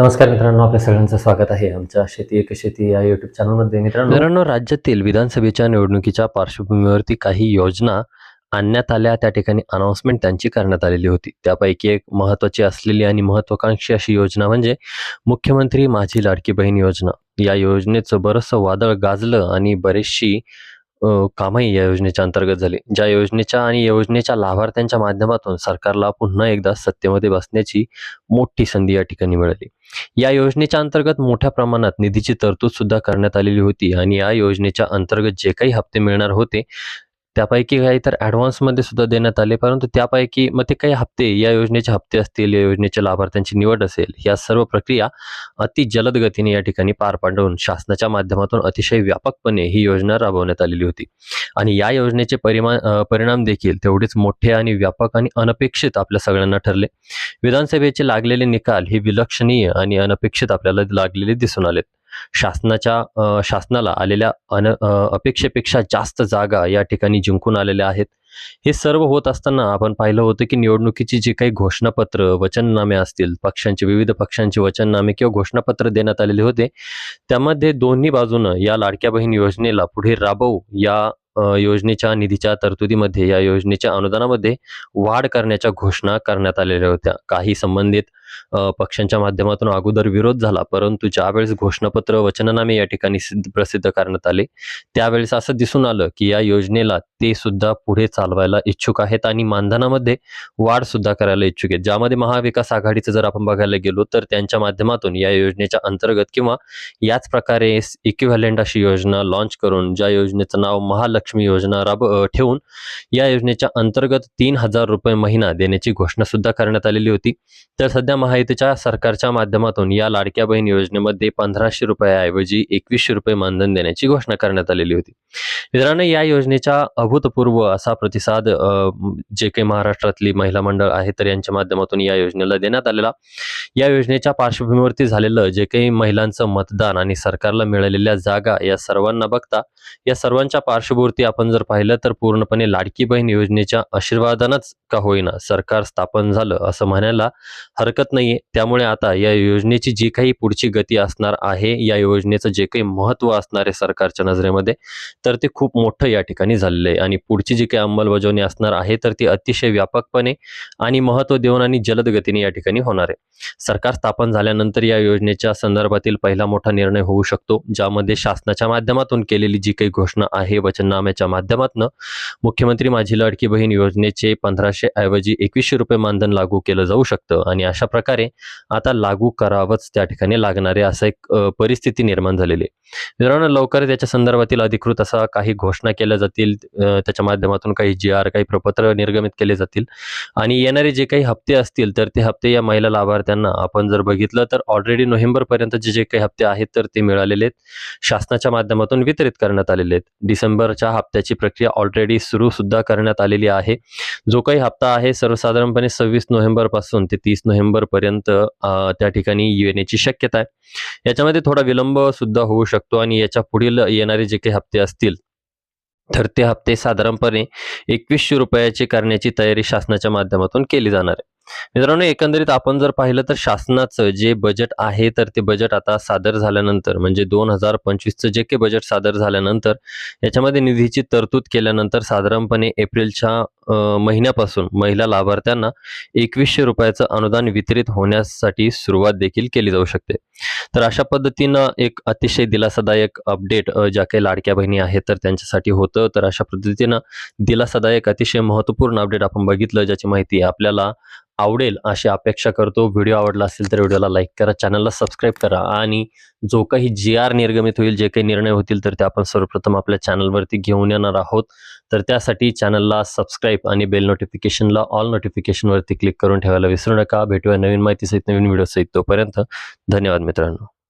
नमस्कार मित्रांनो आपल्या सगळ्यांचं स्वागत आहे आमच्या शेती एक शेती या युट्यूब चॅनलमध्ये मित्रांनो मित्रांनो राज्यातील विधानसभेच्या निवडणुकीच्या पार्श्वभूमीवरती काही योजना आणण्यात आल्या. त्या ठिकाणी अनाऊन्समेंट त्यांची करण्यात आलेली होती. त्यापैकी एक महत्त्वाची असलेली आणि महत्त्वाकांक्षी अशी योजना म्हणजे मुख्यमंत्री माझी लाडकी बहीण योजना. या योजनेचं बरंचसं वादळ गाजलं आणि बरेचशी कामही या योजनेच्या अंतर्गत झाली. ज्या योजनेच्या आणि योजनेच्या लाभार्थ्यांच्या माध्यमातून सरकारला पुन्हा एकदा सत्तेमध्ये बसण्याची मोठी संधी या ठिकाणी मिळाली. या योजनेच्या अंतर्गत मोठ्या प्रमाणात निधीची तरतूद सुद्धा करण्यात आलेली होती आणि या योजनेच्या अंतर्गत जे काही हप्ते मिळणार होते त्यापैकी काही तर ॲडव्हान्समध्ये सुद्धा देण्यात आले. परंतु त्यापैकी मग ते काही हप्ते या योजनेचे हप्ते असतील या योजनेच्या लाभार्थ्यांची निवड असेल या सर्व प्रक्रिया अति जलद गतीने या ठिकाणी पार पाडून शासनाच्या माध्यमातून अतिशय व्यापकपणे ही योजना राबवण्यात आलेली होती. आणि या योजनेचे परिमा परिणाम देखील तेवढेच मोठे आणि व्यापक आणि अनपेक्षित आपल्या सगळ्यांना ठरले. विधानसभेचे लागलेले निकाल हे विलक्षणीय आणि अनपेक्षित आपल्याला लागलेले दिसून आलेत. शासनाच्या शासनाला आलेल्या अन अपेक्षेपेक्षा जास्त जागा या ठिकाणी जिंकून आलेल्या आहेत. हे सर्व होत असताना आपण पाहिलं होतं की निवडणुकीची जी काही घोषणापत्र वचननामे असतील पक्षांचे विविध पक्षांचे वचननामे किंवा घोषणापत्र देण्यात आलेले होते त्यामध्ये दोन्ही बाजूनं या लाडक्या बहीण योजनेला पुढे राबवू या योजनेच्या निधीच्या तरतुदीमध्ये या योजनेच्या अनुदानामध्ये वाढ करण्याच्या घोषणा करण्यात आलेल्या होत्या. काही संबंधित पक्षांच्या माध्यमातून अगोदर विरोध झाला. परंतु ज्यावेळेस घोषणापत्र वचननामे या ठिकाणी सिद्ध प्रसिद्ध करण्यात आले त्यावेळेस असं दिसून आलं की या योजनेला ते सुद्धा पुढे चालवायला इच्छुक आहेत आणि मानधनामध्ये वाढ सुद्धा करायला इच्छुक आहेत. ज्यामध्ये महाविकास आघाडीचं जर आपण बघायला गेलो तर त्यांच्या माध्यमातून या योजनेच्या अंतर्गत किंवा याच प्रकारे इक्विव्हॅलेंट अशी योजना लॉन्च करून ज्या योजनेचं नाव महालक्ष्मी योजना राब ठेवून या योजनेच्या अंतर्गत तीन हजार रुपये महिना देण्याची घोषणा सुद्धा करण्यात आलेली होती. तर सध्या महायुतीच्या सरकारच्या माध्यमातून या लाडक्या बहीण योजनेमध्ये पंधराशे रुपयाऐवजी एकवीसशे रुपये मानधन देण्याची घोषणा करण्यात आलेली होती. मित्रांनो या योजनेचा अभूतपूर्व असा प्रतिसाद जे काही महाराष्ट्रातली महिला मंडळ आहे तर यांच्या माध्यमातून या योजनेला देण्यात आलेला. या योजनेच्या पार्श्वभूमीवरती झालेलं जे काही महिलांचं मतदान आणि सरकारला मिळालेल्या जागा या सर्वांना बघता या सर्वांच्या पार्श्वभूमीवरती आपण जर पाहिलं तर पूर्णपणे लाडकी बहीण योजनेच्या आशीर्वादानंच का होईना सरकार स्थापन झालं असं म्हणायला हरकत नाहीये. त्यामुळे आता या योजनेची जी काही पुढची गती असणार आहे या योजनेचं जे काही महत्त्व असणार आहे सरकारच्या नजरेमध्ये तर ते खूप मोठं या ठिकाणी झालेलं आहे. आणि पुढची जी काही अंमलबजावणी असणार आहे तर ती अतिशय व्यापकपणे आणि महत्त्व देऊन आणि जलद गतीने या ठिकाणी होणार आहे. सरकार स्थापन झाल्यानंतर या योजनेच्या संदर्भातील पहिला मोठा निर्णय होऊ शकतो ज्यामध्ये शासनाच्या माध्यमातून केलेली जी काही घोषणा आहे वचननाम्याच्या माध्यमातून मुख्यमंत्री माझी लाडकी बहीण योजनेचे पंधराशे ऐवजी एकवीसशे रुपये मानधन लागू केलं जाऊ शकतं. आणि अशा प्रकारे आता लागू करावंच त्या ठिकाणी लागणारे असं एक परिस्थिती निर्माण झालेली आहे. मित्रांनो लवकरच त्याच्या संदर्भातील अधिकृत असा काही घोषणा केल्या जातील त्याच्या माध्यमातून काही जी आर काही प्रपत्र निर्गमित केले जातील आणि येणारे जे काही हप्ते असतील तर ते हप्ते या महिला लाभार्थ्यांना आपण जर बघितलं तर ऑलरेडी नोव्हेंबरपर्यंत जे काही हप्ते आहेत तर ते मिळालेले आहेत. शासनाच्या माध्यमातून वितरित करण्यात आलेले आहेत. डिसेंबरच्या हप्त्याची प्रक्रिया ऑलरेडी सुरू सुद्धा करण्यात आलेली आहे. जो काही हप्ता आहे सर्वसाधारणपणे सव्वीस नोव्हेंबरपासून ते तीस नोव्हेंबर पर्यंत त्या ठिकाणी येण्याची शक्यता आहे. याच्यामध्ये थोडा विलंब सुद्धा होऊ शकतो आणि याच्या पुढील येणारे जे काही हप्ते असतील तर ते हप्ते साधारणपणे एकवीसशे रुपयाचे करण्याची तयारी शासनाच्या माध्यमातून केली जाणार आहे. मित्रांनो एकंदरीत आपण जर पाहिलं तर शासनाचं जे बजेट आहे तर ते बजेट आता सादर झाल्यानंतर म्हणजे दोन हजार पंचवीसचं जे काही बजेट सादर झाल्यानंतर याच्यामध्ये निधीची तरतूद केल्यानंतर साधारणपणे एप्रिलच्या महिन्यापासून महिला लाभार्थ्यांना एकवीसशे रुपयाचं अनुदान वितरित होण्यासाठी सुरुवात देखील केली जाऊ शकते. तर अशा पद्धतीनं एक अतिशय दिलासादायक अपडेट ज्या काही लाडक्या बहिणी आहेत तर त्यांच्यासाठी होतं. तर अशा पद्धतीनं दिलासादायक अतिशय महत्त्वपूर्ण अपडेट आपण बघितलं ज्याची माहिती आपल्याला आवडेल अशी अपेक्षा करतो. व्हिडिओ आवडला असेल तर व्हिडिओला लाईक करा चॅनलला सबस्क्राईब करा आणि जो काही जी आर निर्गमित होईल जे काही निर्णय होतील तर ते आपण सर्वप्रथम आपल्या चॅनलवरती घेऊन येणार आहोत. तर त्यासाठी चॅनलला सबस्क्राईब आणि बेल नोटिफिकेशनला ऑल नोटिफिकेशनवरती क्लिक करून ठेवायला विसरू नका. भेटूया नवीन माहितीसहित नवीन व्हिडिओसहित तोपर्यंत धन्यवाद मित्रांनो.